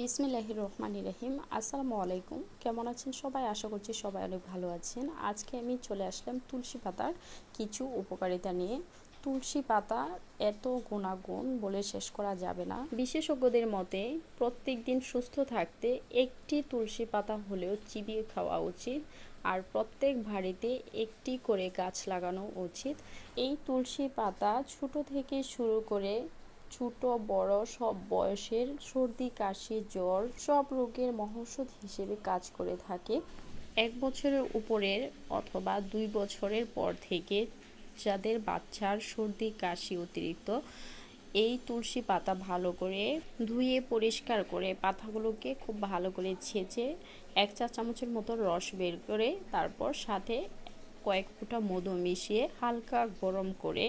বিসমিল্লাহ রহমান রহিম। আসসালামু আলাইকুম। কেমন আছেন সবাই? আশা করছি সবাই অনেক ভালো আছেন। আজকে আমি চলে আসলাম তুলসী পাতার কিছু উপকারিতা নিয়ে। তুলসী পাতা এত গুণাগুণ বলে শেষ করা যাবে না। বিশেষজ্ঞদের মতে প্রত্যেক দিন সুস্থ থাকতে একটি তুলসী পাতা হলেও চিবিয়ে খাওয়া উচিত আর প্রত্যেক বাড়িতে একটি করে গাছ লাগানো উচিত। এই তুলসী পাতা ছোট থেকে শুরু করে ছোট, বড় সব বয়সের সর্দি, কাশি, জ্বর সব রোগের মহৌষধ হিসেবে কাজ করে থাকে। এক বছরের উপরের অথবা দুই বছরের পর থেকে যাদের বাচ্চার সর্দি, কাশি অতিরিক্ত, এই তুলসী পাতা ভালো করে ধুয়ে পরিষ্কার করে পাতাগুলোকে খুব ভালো করে ছেঁচে এক চা চামচের মতো রস বের করে তারপর সাথে কয়েক ফুটা মধু মিশিয়ে হালকা গরম করে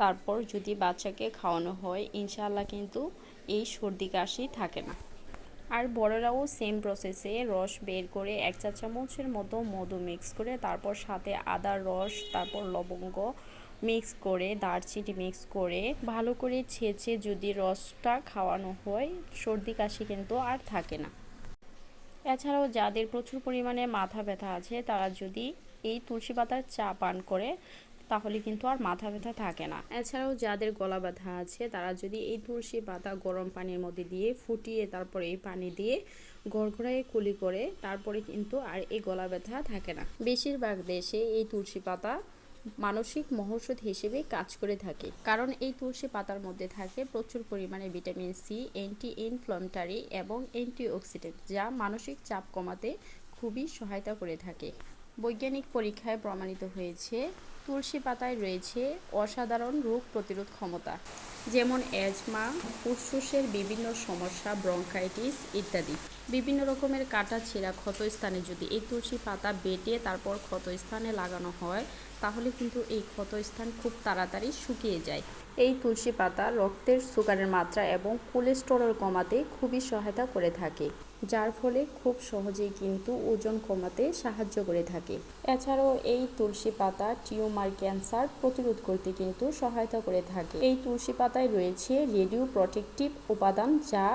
তারপর যদি বাচ্চাকে খাওয়ানো হয়, ইনশাআল্লাহ কিন্তু এই সর্দি কাশি থাকে না। আর বড়রাও সেম প্রসেসে রস বের করে এক চা চামচের মতো মধু মিক্স করে তারপর সাথে আদার রস, তারপর লবঙ্গ মিক্স করে, দারচিনি মিক্স করে ভালো করে ছেঁচে যদি রসটা খাওয়ানো হয়, সর্দি কাশি কিন্তু আর থাকে না। এছাড়াও যাদের প্রচুর পরিমাণে মাথা ব্যথা আছে, তারা যদি এই তুলসী পাতার চা পান করে তাহলে কিন্তু আর মাথা ব্যথা থাকে না। এছাড়াও যাদের গলা ব্যথা আছে, তারা যদি এই তুলসী পাতা গরম পানির মধ্যে দিয়ে ফুটিয়ে তারপরে এই পানি দিয়ে গড়গড়ায় কুলি করে, তারপরে কিন্তু আর এই গলা ব্যথা থাকে না। বেশিরভাগ দেশে এই তুলসী পাতা মানসিক মহৌষধ হিসেবে কাজ করে থাকে। কারণ এই তুলসী পাতার মধ্যে থাকে প্রচুর পরিমাণে ভিটামিন সি অ্যান্টি ইনফ্লামেটারি এবং অ্যান্টিঅক্সিডেন্ট যা মানসিক চাপ কমাতে খুবই সহায়তা করে থাকে। বৈজ্ঞানিক পরীক্ষায় প্রমাণিত হয়েছে তুলসী পাতায় রয়েছে অসাধারণ রোগ প্রতিরোধ ক্ষমতা, যেমন অ্যাজমা, ফুসফুসের বিভিন্ন সমস্যা, ব্রঙ্কাইটিস ইত্যাদি। বিভিন্ন রকমের কাটা ছেঁড়া ক্ষত স্থানে যদি এই তুলসী পাতা বেটে তারপর ক্ষত স্থানে লাগানো হয় তাহলে কিন্তু এই ক্ষত স্থান খুব তাড়াতাড়ি শুকিয়ে যায়। এই তুলসী পাতা রক্তের সুগারের মাত্রা এবং কোলেস্টেরল কমাতে খুবই সহায়তা করে থাকে, যার ফলে খুব সহজেই কিন্তু ওজন কমাতে সাহায্য করে থাকে। এছাড়াও এই তুলসী পাতা টিউমার ক্যান্সার প্রতিরোধ করতে কিন্তু সহায়তা করে থাকে। এই তুলসী পাতায় রয়েছে রেডিও প্রোটেকটিভ উপাদান যা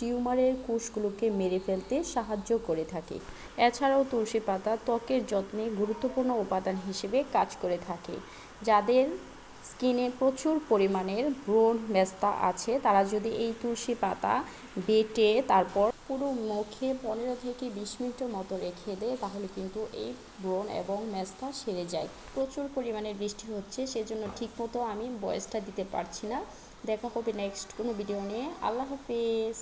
টিউমারের কোষগুলোকে মেরে ফেলতে সাহায্য করে থাকে। এছাড়াও তুলসী পাতা ত্বকের যত্নে গুরুত্বপূর্ণ উপাদান হিসেবে কাজ করে থাকে। যাদের স্কিনে প্রচুর পরিমাণের ব্রণ মেস্তা আছে, তারা যদি এই তুলসী পাতা বেটে তারপর পুরো মুখে পনেরো থেকে বিশ মিনিটের মতো রেখে দেয়, তাহলে কিন্তু এই ব্রণ এবং মেস্তা সেরে যায়। প্রচুর পরিমাণে বৃষ্টি হচ্ছে, সেজন্য ঠিকমতো আমি বয়সটা দিতে পারছি না। দেখা হবে নেক্সট কোনো ভিডিও নিয়ে। আল্লাহ হাফিজ।